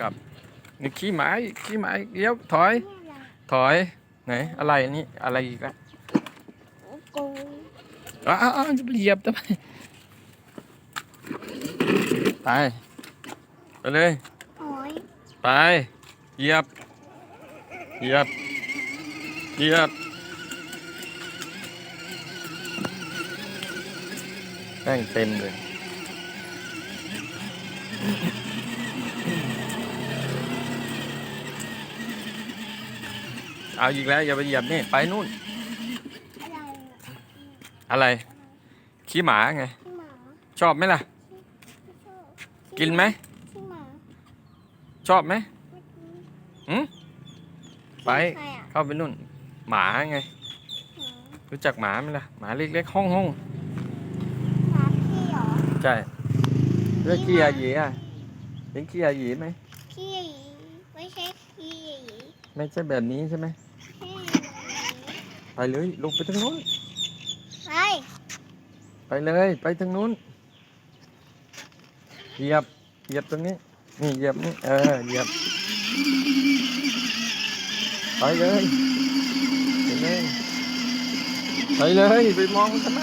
กับนี่ขี้หมาอีกขี้หมาอีกเดี๋ยวถอยนี่อะไรถอยไหนอะไรนี่อะไรอีกละกูอ้าวอ้าวจะไปเหยียบทำไมไปไปเลยโอ้ยไปเหยียบเหยียบเหยียบแป้งเต็มเลย เอาอีกแล้วอย่าไปเหยียบนี่ไปนู่น อะไรอะอะไรขี้หมาไง ขี้หมาชอบไหมล่ะไม่ชอบกินไหมขี้หมาชอบไหมไม่กินหืมไปใครอะเข้าไปนู่น หมาไงหมารู้จักหมาไหมล่ะหมาเล็กๆห้องห้องหมาพี่เหรอๆใช่เรื่องขี้อาหยีอะเห็นขี้อาหยีไหมขี้หยีไม่ใช่ขี้หยีไม่ใช่แบบนี้ใช่ไหมขี้หยี ไปเลยลงไปทางนู้น ไปไปเลยไปทางนู้น เหยียบ เหยียบตรงนี้ นี่เหยียบนี่ เออ เหยียบ ไปเลย ไปเลย ไปเลย ไปมองมันทำไม